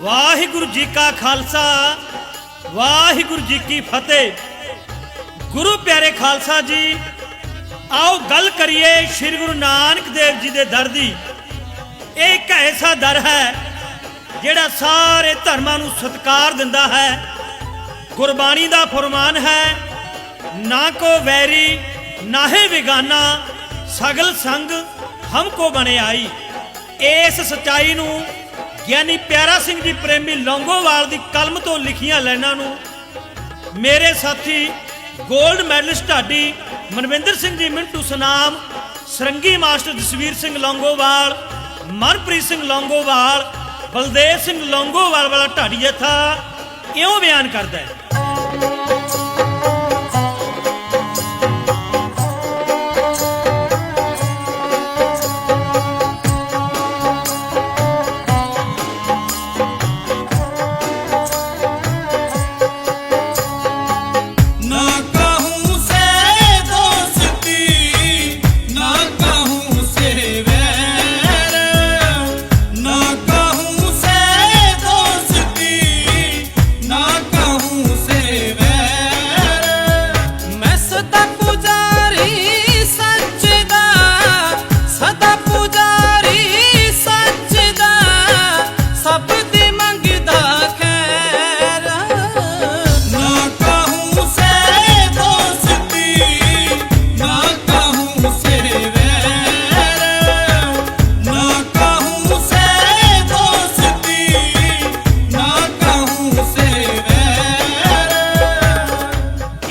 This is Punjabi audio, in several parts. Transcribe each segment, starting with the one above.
ਵਾਹਿਗੁਰੂ ਜੀ ਕਾ ਖਾਲਸਾ, ਵਾਹਿਗੁਰੂ ਜੀ ਕੀ ਫਤਿਹ। ਗੁਰੂ ਪਿਆਰੇ ਖਾਲਸਾ ਜੀ, ਆਓ ਗੱਲ ਕਰੀਏ ਸ੍ਰੀ ਗੁਰੂ ਨਾਨਕ ਦੇਵ ਜੀ ਦੇ ਦਰ ਦੀ। ਇਹ ਇੱਕ ਐਸਾ ਦਰ ਹੈ ਜਿਹੜਾ ਸਾਰੇ ਧਰਮਾਂ ਨੂੰ ਸਤਿਕਾਰ ਦਿੰਦਾ ਹੈ। ਗੁਰਬਾਣੀ ਦਾ ਫਰਮਾਨ ਹੈ, ਨਾ ਕੋ ਵੈਰੀ, ਨਾ ਨਾਹੇ ਵਿਗਾਨਾ, ਸਗਲ ਸੰਗ ਹਮਕੋ ਬਣੇ ਆਈ। ਇਸ ਸਚਾਈ ਨੂੰ ਗਿਆਨੀ ਪਿਆਰਾ ਸਿੰਘ ਜੀ ਪ੍ਰੇਮੀ ਲੌਂਗੋਵਾਲ ਦੀ ਕਲਮ ਤੋਂ ਲਿਖੀਆਂ ਲਾਈਨਾਂ ਨੂੰ ਮੇਰੇ ਸਾਥੀ 골ਡ ਮੈਡਲਿਸਟ ਢਾਡੀ ਮਨਵਿੰਦਰ ਸਿੰਘ ਜੀ ਮਿੰਟੂ ਸਨਾਮ, ਸਰੰਗੀ ਮਾਸਟਰ ਜਸਵੀਰ ਸਿੰਘ ਲੌਂਗੋਵਾਲ, ਮਨਪ੍ਰੀਤ ਸਿੰਘ ਲੌਂਗੋਵਾਲ, ਬਲਦੇਵ ਸਿੰਘ ਲੌਂਗੋਵਾਲ ਵਾਲਾ ਢਾਡੀ ਜਥਾ ਇਉਂ ਬਿਆਨ ਕਰਦਾ ਹੈ।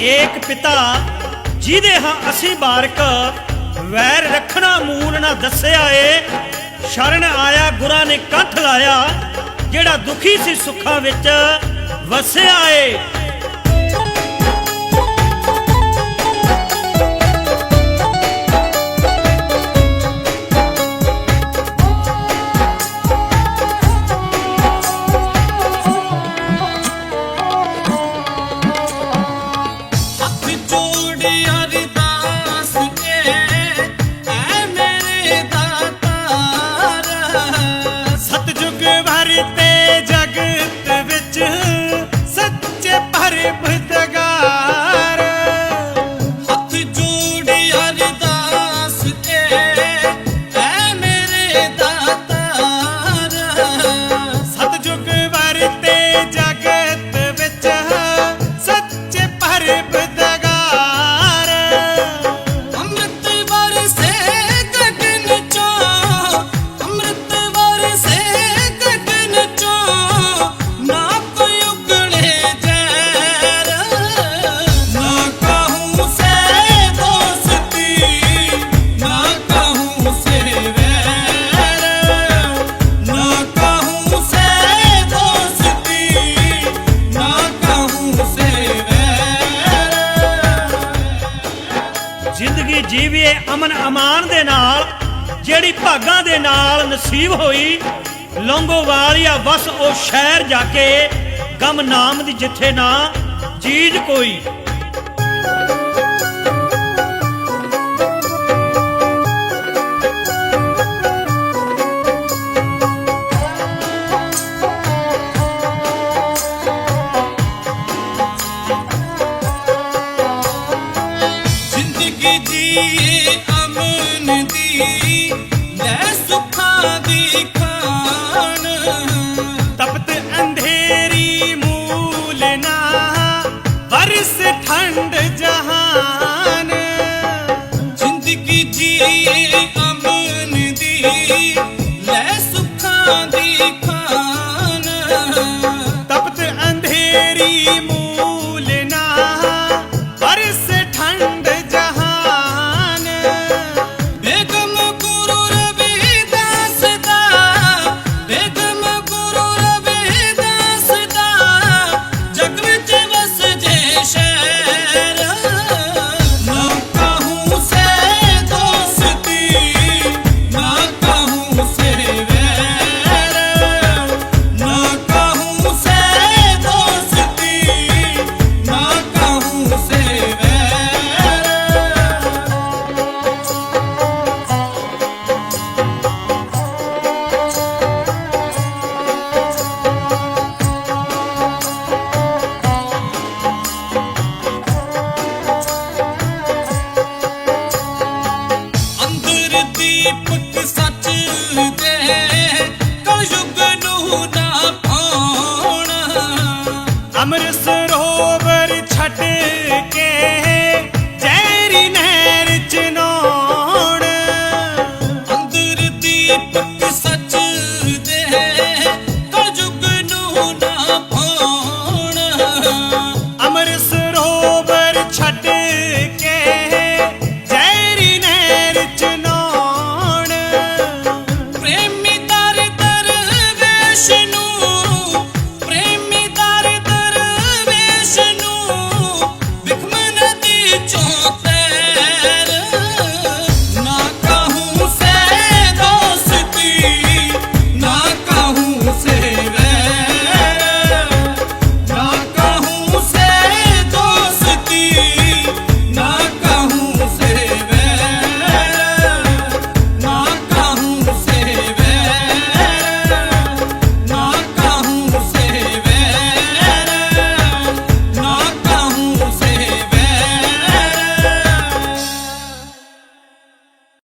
ਏਕ ਪਿਤਾ, ਜਿਹਦੇ ਹਾਂ ਅਸੀਂ ਬਾਰਕ, ਵੈਰ ਰੱਖਣਾ ਮੂਲ ਨਾ ਦੱਸਿਆ ਏ ਸ਼ਰਨ ਆਇਆ, ਗੁਰਾਂ ਨੇ ਕੰਠ ਲਾਇਆ, ਜਿਹੜਾ ਦੁਖੀ ਸੀ ਸੁੱਖਾਂ ਵਿੱਚ ਵਸਿਆ ਏ ਅਮਨ ਅਮਾਨ ਦੇ ਨਾਲ, ਜਿਹੜੀ ਭਾਗਾਂ ਦੇ ਨਾਲ ਨਸੀਬ ਹੋਈ, ਲੰਗੋਵਾਲੀਆ ਵਸ ਉਹ ਸ਼ਹਿਰ ਜਾ ਕੇ ਗਮ ਨਾਮ ਦੀ ਜਿੱਥੇ ਨਾ ਜੀਜ ਕੋਈ। अमृतसर